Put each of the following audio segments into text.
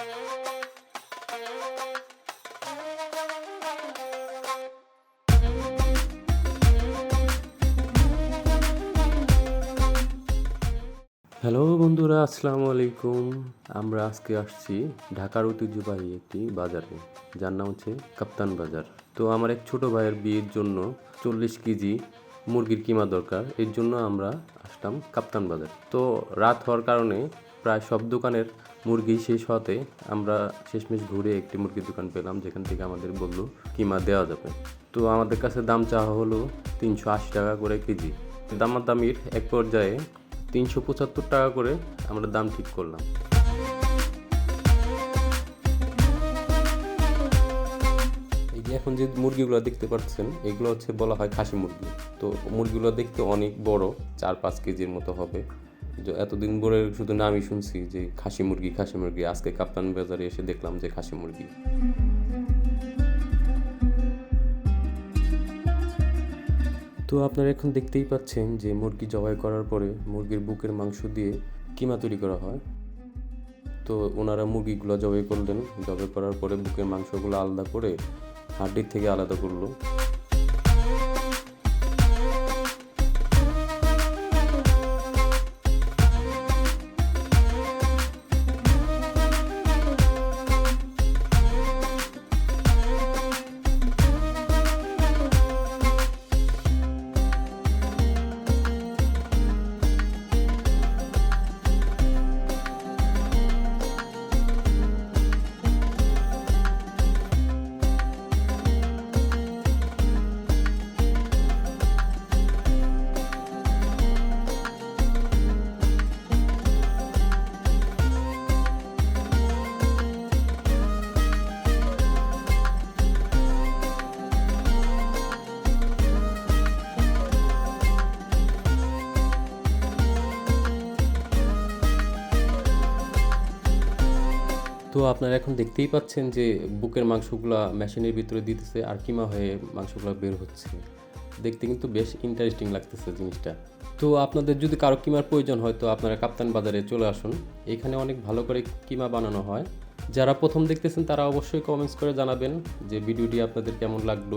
Hello বন্ধুরা, আসসালামু আলাইকুম। আমরা আজকে আসছি ঢাকার ঐতিহ্যবাহী একটি বাজারে, যার নাম হচ্ছে কাপ্তান বাজার। তো আমার এক ছোট ভাইয়ের বিয়ের জন্য চল্লিশ কেজি মুরগির কিমা দরকার, এর জন্য আমরা আসলাম কাপ্তান বাজার। তো রাত হওয়ার কারণে প্রায় সব দোকানের মুরগি শেষ হতে আমরা শেষমেশ ঘুরে একটি মুরগির দোকান পেলাম, যেখান থেকে আমাদের বলল কিমা দেওয়া যাবে। তো আমাদের কাছে দাম চাওয়া হলো তিনশো আশি টাকা করে কেজি। দামাদামির এক পর্যায়ে তিনশো পঁচাত্তর টাকা করে আমরা দাম ঠিক করলাম। এই যে এখন যে মুরগিগুলো দেখতে পাচ্ছেন, এগুলো হচ্ছে বলা হয় খাসি মুরগি। তো মুরগিগুলো দেখতে অনেক বড়, চার পাঁচ কেজির মতো হবে। এতদিন ধরে শুধু নামই শুনছি যে খাসি মুরগি খাসি মুরগি। আজকে কাপ্তান বাজারে এসে দেখলাম যে খাসি মুরগি। তো আপনারা এখন দেখতেই পাচ্ছেন যে মুরগি জবাই করার পরে মুরগির বুকের মাংস দিয়ে কিমা তৈরি করা হয়। তো ওনারা মুরগিগুলো জবাই করলেন। জবাই করার পরে বুকের মাংসগুলো আলাদা করে হাড্ডির থেকে আলাদা করল। তো আপনারা এখন দেখতেই পাচ্ছেন যে বুকের মাংসগুলো মেশিনের ভিতরে দিতেছে আর কিমা হয়ে মাংসগুলো বের হচ্ছে। দেখতে কিন্তু বেশ ইন্টারেস্টিং লাগতেছে জিনিসটা। তো আপনাদের যদি কারও কিমার প্রয়োজন হয় তো আপনারা কাপ্তান বাজারে চলে আসুন। এখানে অনেক ভালো করে কিমা বানানো হয়। যারা প্রথম দেখতেছেন তারা অবশ্যই কমেন্টস করে জানাবেন যে ভিডিওটি আপনাদের কেমন লাগল।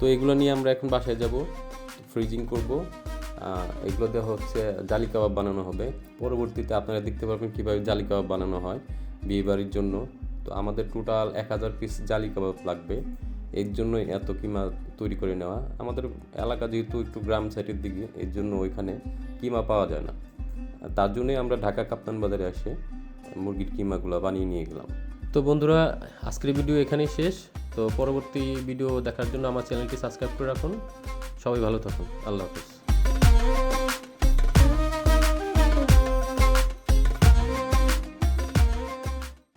তো এগুলো নিয়ে আমরা এখন বাসায় যাব ফ্রিজিং করব। এগুলো দেওয়া হচ্ছে জালি কাবাব বানানো হবে। পরবর্তীতে আপনারা দেখতে পারবেন কীভাবে জালি কাবাব বানানো হয় বিয়ে বাড়ির জন্য। তো আমাদের টোটাল এক হাজার পিস জালি কাবাব লাগবে। এর জন্য এত কিমা তৈরি করে নেওয়া। আমাদের এলাকা যেহেতু একটু গ্রাম সাইডের দিকে, এর জন্য ওইখানে কিমা পাওয়া যায় না। তার জন্যই আমরা ঢাকা কাপ্তান বাজারে এসে মুরগির কিমাগুলো বানিয়ে নিয়ে গেলাম। তো বন্ধুরা, আজকের ভিডিও এখানেই শেষ। তো পরবর্তী ভিডিও দেখার জন্য আমার চ্যানেলটি সাবস্ক্রাইব করে রাখুন। সবাই ভালো থাকুন। আল্লাহ হাফিজ।